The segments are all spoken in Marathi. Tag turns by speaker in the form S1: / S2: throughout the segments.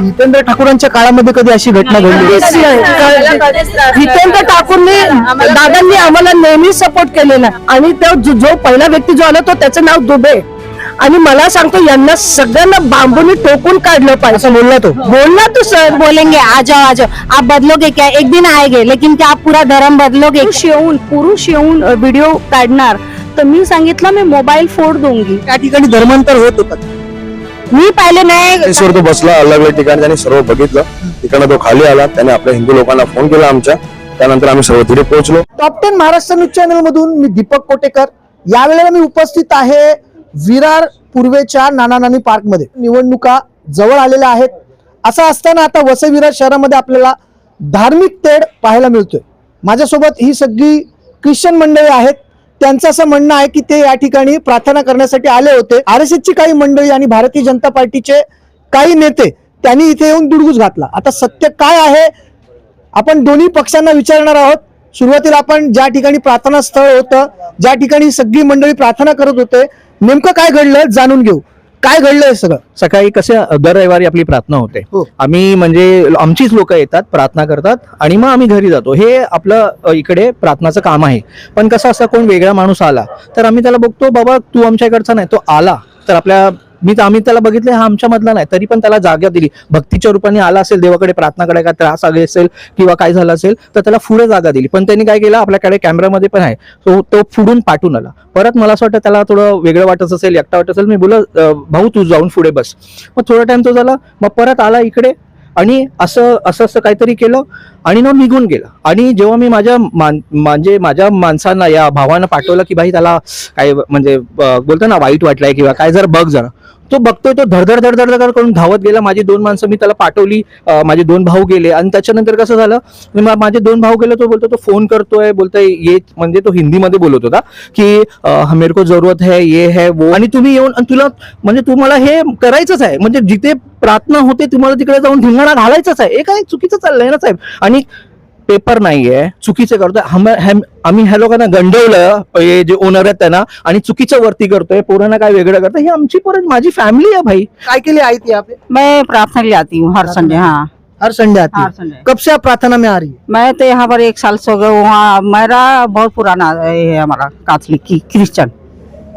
S1: जितेंद्र ठाकूरांच्या काळामध्ये कधी अशी घटना घडली
S2: जितेंद्र ठाकूरने दादांनी आम्हाला नेहमी सपोर्ट केलेला आणि तो जो जो पहिला व्यक्ती जो आला तो त्याचं नाव दुबे आणि मला सांगतो यांना सगळ्यांना बांबूनी टोकून काढलं पाहिजे
S1: असं बोलला तो
S2: बोलला तू सर
S3: बोलेंगे आ जाओ आ जाओ आप बदलोगे क्या एक दिन आएंगे लेकिन क्या आप पूरा धर्म बदलोगे
S2: पुरुष येऊन पुरुष येऊन व्हिडिओ काढणार तर मी सांगितलं मी मोबाईल फोड दूंगी
S1: त्या ठिकाणी धर्मांतर होत होतं
S3: मी पाहिले नाही.
S4: स्टेशनवर तो बसला अलग अलग ठिकाणी त्याने सर्व बघितलं. तिकडनं तो खाली आला त्याने आपल्या हिंदू लोकांना फोन केला आमच्या. त्यानंतर आम्ही सर्व तिथे पोहोचलो.
S1: Top ten Maharashtra news channel मधून मी दीपक कोटेकर. यावेळेला मी उपस्थित आहे विरार पूर्वेच्या नाना नानी पार्कमध्ये निवडणुका जवळ आलेल्या आहेत. असं असताना आता वसई विरार शहरामध्ये आपल्याला धार्मिक तेढ पाहायला मिळतोय. माझ्यासोबत ही सगळी ख्रिश्चन मंडळी आहेत. त्यांचं असं म्हणणं आहे की ते या ठिकाणी प्रार्थना करण्यासाठी आले होते. आर एस ची काही मंडळी आणि भारतीय जनता पार्टीचे काही नेते त्यांनी इथे येऊन दुडगूस घातला. आता सत्य काय आहे? आपण दोन्ही पक्षांना विचारणार आहोत. सुरुवातीला आपण ज्या ठिकाणी प्रार्थना स्थळ होतं ज्या ठिकाणी सगळी मंडळी प्रार्थना करत होते नेमकं काय घडलं जाणून घेऊ. काय घडलंय सगळं?
S5: सकाळी कसे दर रविवारी आपली प्रार्थना होते.
S1: हो.
S5: आम्ही म्हणजे आमचीच लोक येतात प्रार्थना करतात आणि मग आम्ही घरी जातो. हे आपलं अ, इकडे प्रार्थनाचं काम आहे. पण कसं असं कोण वेगळा माणूस आला तर आम्ही त्याला बघतो बाबा तू आमच्या इकडचा नाही तो आला. तर आपल्या मी तर आम्ही त्याला बघितलं हा आमच्यामधला नाही तरी पण त्याला जागा दिली. भक्तीच्या रूपाने आला असेल देवाकडे प्रार्थना करायला काय त्रास आले असेल किंवा काय झालं असेल तर त्याला पुढे जागा दिली. पण त्यांनी काय केलं आपल्याकडे कॅमेरामध्ये पण आहे. तो तो फुडून पाठून आला. परत मला असं वाटतं त्याला थोडं वेगळं वाटत असेल एकटा वाटत असेल मी बोल भाऊ तू जाऊन पुढे बस. मग थोडा टाइम तो झाला मग परत आला इकडे आणि असं असं असं काहीतरी केलं आणि मग निघून गेला. आणि जेव्हा मी माझ्या म्हणजे माझ्या माणसांना या भावानं पाठवलं की भाई त्याला काय म्हणजे बोलतो ना वाईट वाटलंय किंवा काय जर बघ जरा. तो बघतोय तो धडधड धडधड धडधड करून धावत गेला. माझी दोन माणसं मी त्याला पाठवली. माझे दोन भाऊ गेले. आणि त्याच्यानंतर कसं झालं? माझे दोन भाऊ गेले तो बोलतो तो फोन करतोय बोलतोय ये म्हणजे तो हिंदीमध्ये बोलत होता की अं, मेरे को जरूरत है ये है वो. आणि तुम्ही येऊन आणि तुला म्हणजे तुम्हाला हे करायचंच आहे. म्हणजे जिथे प्रार्थना होते तुम्हाला तिकडे जाऊन धिंगाणा घालायचंच आहे. हे काय चुकीचं चाललंय ना साहेब? आणि पेपर नाहीये. चुकीचे करतोय. हम- हम- आम्ही ह्या लोकांना गंडवलं हे जे ओनर आहेत त्यांना आणि चुकीचं वरती करतोय पोरांना काय वेगळं करतोय ही आमची पोरं माझी फॅमिली आहे भाई.
S1: काय केली आई थी आप
S3: मैं प्रार्थना के लिए आती हूँ हर संडे हाँ।
S1: हर संडे आती
S3: हर
S1: है।
S3: संडे।
S1: कब से आप प्रार्थना में आ रही है?
S3: मैं तो यहाँ पर एक साल से हो गया वहाँ मेरा बहुत पुराना है हमारा कैथलिक की क्रिश्चियन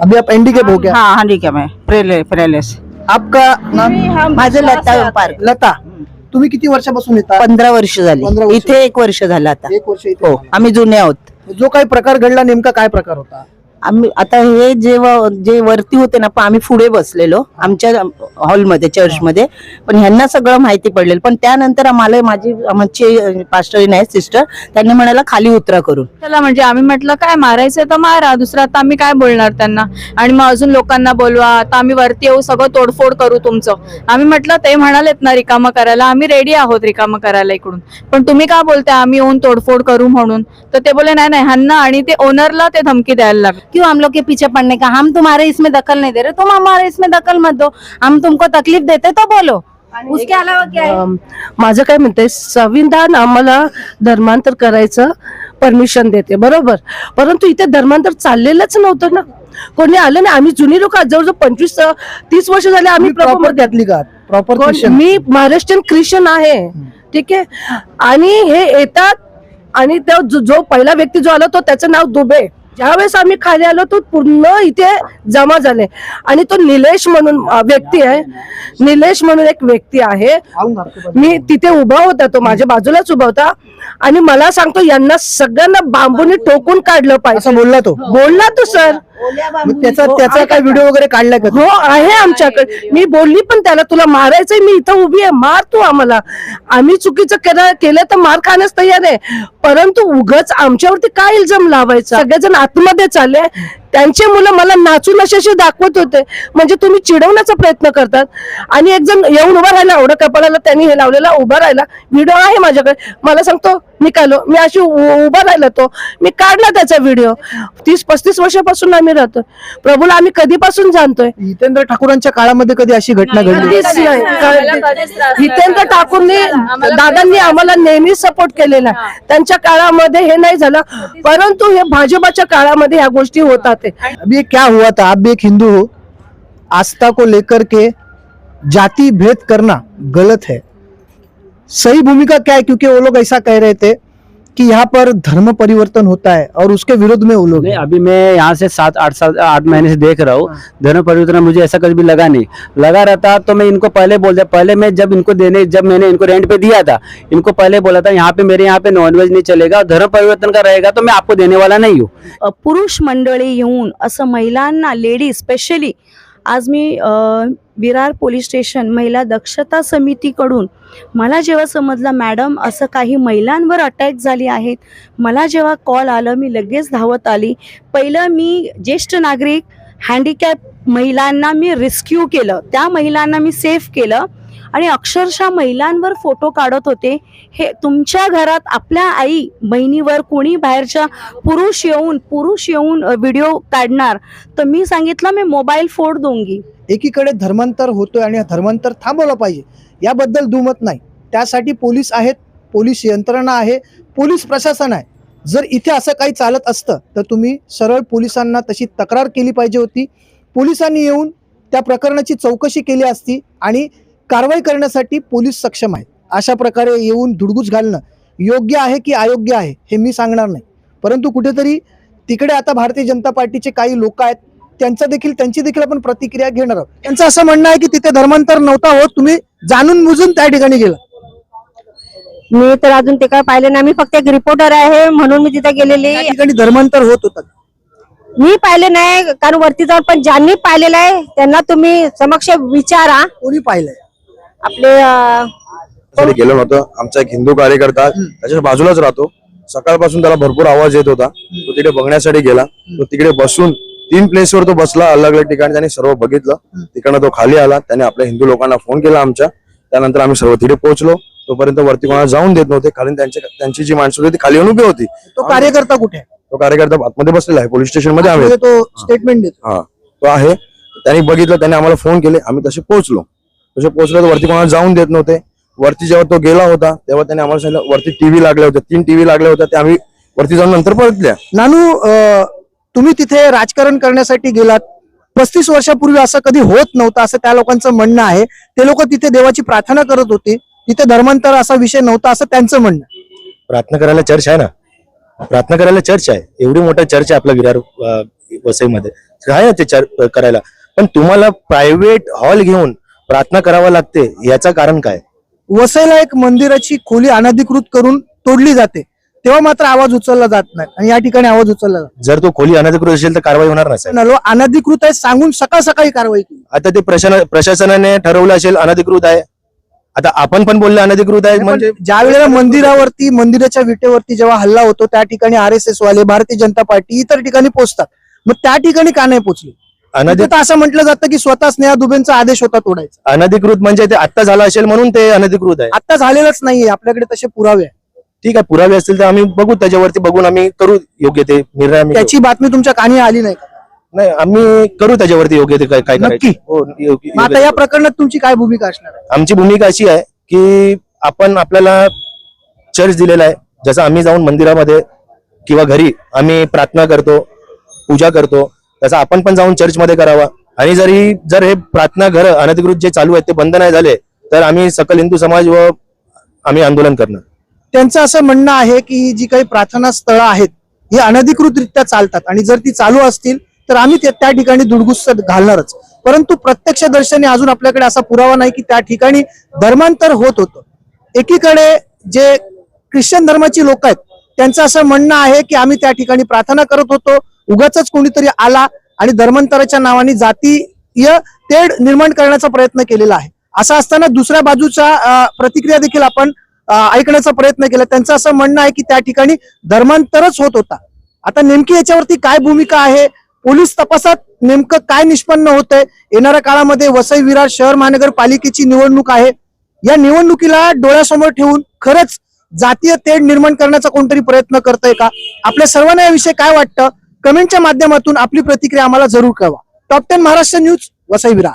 S1: अभी आप एनडीकेप हो गया?
S3: हाँ हंडी क्या मैं प्रेले प्रेलेस।
S1: आपका नाम?
S3: माझं लता पार्क
S1: लता? तुम्ही किती वर्षापासून येतात
S3: पंधरा वर्ष झाली.
S1: 15 वर्ष.
S3: इथे एक वर्ष झालं आता.
S1: एक वर्ष इथे
S3: हो आम्ही जुने आहोत.
S1: जो काही प्रकार घडला नेमका काय प्रकार होता?
S3: आम्ही आता हे जेव्हा जे वरती होते ना पण आम्ही पुढे बसलेलो आमच्या हॉलमध्ये चर्चमध्ये. पण ह्यांना सगळं माहिती पडलेलं. पण त्यानंतर आम्हाला माझी आमची पास्टर नाही सिस्टर त्यांनी म्हणाला खाली उतरा करून.
S6: त्याला म्हणजे आम्ही म्हटलं काय मारायचं तर मारा दुसरं आता आम्ही काय बोलणार त्यांना? आणि मग अजून लोकांना बोलवा आता आम्ही वरती येऊ सगळं तोडफोड करू तुमचं. आम्ही म्हटलं ते म्हणालेत ना रिकामं करायला आम्ही रेडी आहोत रिकामं करायला इकडून. पण तुम्ही का बोलताय आम्ही येऊन तोडफोड करू म्हणून? तर ते बोले नाही नाही ह्यांना आणि ते ओनरला ते धमकी द्यायला लागले.
S3: क्यों हम लोग के पीछे पड़ने का? हम तुम्हारे इसमें दखल नहीं दे रहे। तुम हमारे इसमें दखल मत दो। हम तुमको तकलीफ देते तो बोलो। उसके अलावा क्या है?
S2: माझं काय म्हणते संविधान आम्हाला धर्मांतर करायचं परमिशन देते बरोबर? परंतु इथे धर्मांतर चाललेलंच नव्हतं ना. कोणी आलं नाही. आम्ही जुनी लोक जवळजवळ पंचवीस अ, तीस वर्ष झाले आम्ही
S1: प्रॉपर
S2: प्रॉपर
S1: त्यातली का? प्रॉपर
S2: मी महाराष्ट्रीयन ख्रिश्चन आहे. ठीक आहे? आणि हे येतात आणि तो जो जो पहिला व्यक्ती जो आला तो त्याचं नाव दुबे. ज्यावेळेस आम्ही खाली आलो तो पूर्ण इथे जमा झाले. आणि तो निलेश म्हणून व्यक्ती आहे. निलेश म्हणून एक व्यक्ती आहे. मी तिथे उभा होता तो माझ्या बाजूलाच उभा होता. आणि मला सांगतो यांना सगळ्यांना बांबूने टोकून काढलं पाहिजे.
S1: बोलला तो?
S2: बोलला तो सर.
S1: मग त्याचा त्याचा काय व्हिडिओ वगैरे काढलाय का
S2: हो आहे आमच्याकडे. मी बोलली पण त्याला तुला मारायचंय मी इथं उभी आहे मार तू आम्हाला. आम्ही चुकीचं केलं केलं तर मार खाण्यास तयार आहे. परंतु उगच आमच्यावरती काय इल्जाम लावायचा? सगळेजण आतमध्ये चालले. त्यांचे मुलं मला नाचून असे दाखवत होते. म्हणजे तुम्ही चिडवण्याचा प्रयत्न करतात. आणि एक जण येऊन उभा राहिला एवढं कपाळाला त्यांनी हे लावलेला उभा राहिला. व्हिडिओ आहे माझ्याकडे. मला सांगतो निकालो. मी अशी उ- उभा राहिला तो. मी काढला त्याचा व्हिडिओ. तीस पस्तीस वर्षापासून आम्ही राहतो. प्रभूला आम्ही कधीपासून जाणतोय?
S1: जितेंद्र ठाकूरांच्या काळामध्ये कधी अशी घटना घडली?
S2: हितेंद्र ठाकूरने दादांनी आम्हाला नेहमी सपोर्ट केलेला. त्यांच्या काळामध्ये हे नाही झालं. परंतु हे भाजपाच्या काळामध्ये ह्या गोष्टी होतात. आहे.
S1: अभी ये क्या हुआ था? आप भी एक हिंदू हो। आस्था को लेकर के जाति भेद करना गलत है। सही भूमिका क्या है? क्योंकि वो लोग ऐसा कह रहे थे। कि यहाँ पर धर्म परिवर्तन होता है और उसके विरोध में वो लोग
S7: अभी मैं यहाँ से सात आठ साल आठ महीने से देख रहा हूँ। धर्म परिवर्तन मुझे ऐसा कुछ भी लगा नहीं। लगा रहता तो मैं इनको पहले बोल दिया पहले मैं जब इनको देने जब मैंने इनको रेंट पे दिया था इनको पहले बोला था यहाँ पे मेरे यहाँ पे नॉनवेज नहीं चलेगा धर्म परिवर्तन का रहेगा तो मैं आपको देने वाला नहीं हूँ।
S8: पुरुष मंडळी येऊन असं महिलांना लेडीज़ स्पेशली आज मी विरार पोलीस स्टेशन महिला दक्षता समितीकडून मला जेव्हा समजलं मॅडम असं काही महिलांवर अटॅक झाली आहेत. मला जेव्हा कॉल आलं मी लगेच धावत आली. पहिलं मी ज्येष्ठ नागरिक हँडिकॅप महिलांना मी रेस्क्यू केलं. त्या महिलांना मी सेफ केलं. आणि अक्षरशः महिलांवर फोटो काढत होते. हे तुमच्या घरात आपल्या आई बहिणीवर कोणी बाहेरच्या पुरुष येऊन पुरुष येऊन व्हिडिओ काढणार? तर मी सांगितलं मी मोबाईल फोड दोंगी.
S1: एकीकडे धर्मांतर होतोय आणि धर्मांतर थांबवलं पाहिजे. याबद्दल दुमत नाही. त्यासाठी पोलीस आहेत पोलीस यंत्रणा आहे पोलीस प्रशासन आहे. जर इथे असं काही चालत असतं तर तुम्ही सरळ पोलिसांना तशी तक्रार केली पाहिजे होती. पोलिसांनी येऊन त्या प्रकरणाची चौकशी केली असती आणि कारवाई करण्यासाठी पोलीस सक्षम आहेत अशा प्रकारे येऊन धुडगूस घालणं योग्य आहे की अयोग्य आहे हे मी सांगणार नाही. परंतु कुठेतरी तिकडे आता भारतीय जनता पार्टीचे काही लोक आहेत त्यांचं देखील त्यांची देखील आपण प्रतिक्रिया घेणार आहोत. त्यांचं असं म्हणणं आहे की तिथे धर्मांतर नव्हता होत तुम्ही जाणून बुजून त्या ठिकाणी गेला.
S9: मी तर अजून ते काय पाहिले नाही. मी फक्त एक रिपोर्टर आहे म्हणून मी तिथे गेलेली.
S1: ठिकाणी धर्मांतर होत होतं.
S9: मी पाहिले नाही कारण वरती जाऊन पण ज्यांनी पाहिलेलं आहे त्यांना तुम्ही समक्ष विचारा.
S1: कोणी पाहिलंय?
S9: आपले
S4: गेलो नव्हतं. आमचा एक हिंदू कार्यकर्ता त्याच्या बाजूलाच राहतो. सकाळपासून त्याला भरपूर आवाज येत होता. तो तिकडे बघण्यासाठी गेला. तो तिकडे बसून तीन प्लेसवर तो बसला अलग अलग ठिकाणी. त्याने सर्व बघितलं. तिकडनं तो खाली आला. त्याने आपल्या हिंदू लोकांना फोन केला आमच्या. त्यानंतर आम्ही सर्व तिकडे पोहोचलो. तोपर्यंत वरती कोणाला जाऊन देत नव्हते. कारण त्यांचे त्यांची जी माणसं होती ती खाली येऊन उभी होती.
S1: तो कार्यकर्ता कुठे?
S4: तो कार्यकर्ता आतमध्ये बसलेला आहे. पोलीस स्टेशनमध्ये आम्ही
S1: तो स्टेटमेंट देतो.
S4: हा. तो आहे. त्यांनी बघितलं. त्यांनी आम्हाला फोन केले. आम्ही तसे पोहोचलो. तसे पोहोचलो तर वरती कोणाला जाऊन देत नव्हते. वरती जेव्हा तो गेला होता तेव्हा त्यांनी आम्हाला सांगितलं वरती टीव्ही लागल्या होत्या. तीन टीव्ही लागल्या होत्या त्या आम्ही वरती जाऊन नंतर परतल्या.
S1: नानू तुम्ही तिथे राजकारण करण्यासाठी गेलात. पस्तीस वर्षापूर्वी असं कधी होत नव्हतं असं त्या लोकांचं म्हणणं आहे. ते लोक तिथे देवाची प्रार्थना करत होते. तिथे धर्मांतर असा विषय नव्हता असं त्यांचं म्हणणं.
S10: प्रार्थना करायला चर्च आहे ना? प्रार्थना करायला चर्च आहे. एवढी मोठा चर्च आहे आपला विरार वसईमध्ये. आहे ना ते चर्च करायला? पण तुम्हाला प्रायव्हेट हॉल घेऊन प्रार्थना करावा लागते याचं कारण काय?
S1: वसईला एक मंदिराची खोली अनधिकृत करून तोडली जाते. तेव्हा मात्र आवाज उचलला जात नाही आणि या ठिकाणी आवाज उचलला जातो
S10: जर तो खोली अनधिकृत असेल तर कारवाई होणार नसेल
S1: नालो अनधिकृत आहे सांगून सकाळ सकाळी कारवाई केली.
S10: आता ते प्रशासन प्रशासनाने ठरवलं असेल अनधिकृत आहे. आता आपण पण बोलले अनधिकृत आहे म्हणजे
S1: ज्या वेळेला मंदिरावरती मंदिराच्या विटेवरती जेव्हा हल्ला होतो त्या ठिकाणी आर एस एस वाले भारतीय जनता पार्टी इतर ठिकाणी पोहोचतात मग त्या ठिकाणी का नाही पोहोचले
S10: अनधिक
S1: तिथं असं म्हटलं जातं की स्वतः स्नेहा दुबेंचा आदेश होता तोडायचा
S10: अनधिकृत म्हणजे ते आत्ता झालं असेल म्हणून ते अनधिकृत आहे
S1: आता झालेलंच नाहीये आपल्याकडे तसे पुरावे
S10: ठीक आहे पुरावे असतील तर आम्ही बघू त्याच्यावरती बघून आम्ही करू योग्य ते निर्णय आम्ही घेऊ.
S1: त्याची बातमी तुमच्या कानी आली नाही का?
S10: नाही आम्ही करू त्याच्यावरती योग्य ते काय काय करायचं.
S1: नक्की?
S10: हो, योग्य-
S1: मग आता या प्रकरणात तुमची काय भूमिका असणार आहे
S10: आमची भूमिका अशी आहे की आपण आपल्याला चर्च दिलेला आहे जसं आम्ही जाऊन मंदिरामध्ये किंवा घरी आम्ही प्रार्थना करतो पूजा करतो तसं आपण पण जाऊन चर्चमध्ये करावा. आणि जरी जर हे प्रार्थना घर अनधिकृत जे चालू आहेत ते बंद नाही झाले तर आम्ही सकल हिंदू समाज व आम्ही आंदोलन करणार.
S1: त्यांचं असं म्हणणं आहे की जी काही प्रार्थना स्थळं आहेत ही अनधिकृतरित्या चालतात. आणि जर ती चालू असतील तर आम्ही ते- त्या ठिकाणी दुडगुस्स घालणारच. परंतु प्रत्यक्ष दर्शनी अजून आपल्याकडे असा पुरावा नाही की त्या ठिकाणी धर्मांतर होत होतं. एकीकडे जे ख्रिश्चन धर्माची लोक आहेत त्यांचं असं म्हणणं आहे की आम्ही त्या ठिकाणी प्रार्थना करत होतो उगाच कोणीतरी आला आणि धर्मांतराच्या नावाने जातीय तेड निर्माण करण्याचा प्रयत्न केलेला आहे. असं असताना दुसऱ्या बाजूच्या प्रतिक्रिया देखील आपण ऐकण्याचा प्रयत्न केला. त्यांचं असं म्हणणं आहे की त्या ठिकाणी धर्मांतरच होत होता. आता नेमकी याच्यावरती काय भूमिका आहे? पोलीस तपासात नेमकं काय निष्पन्न होतंय? येणाऱ्या काळामध्ये वसई विरार शहर महानगरपालिकेची निवडणूक आहे. या निवडणुकीला डोळ्यासमोर ठेवून खरंच जातीय तेढ निर्माण करण्याचा कोणतरी प्रयत्न करतोय का? आपल्या सर्वांना याविषयी काय वाटतं? कमेंटच्या माध्यमातून आपली प्रतिक्रिया आम्हाला जरूर कळवा. Top ten Maharashtra news Vasai Virar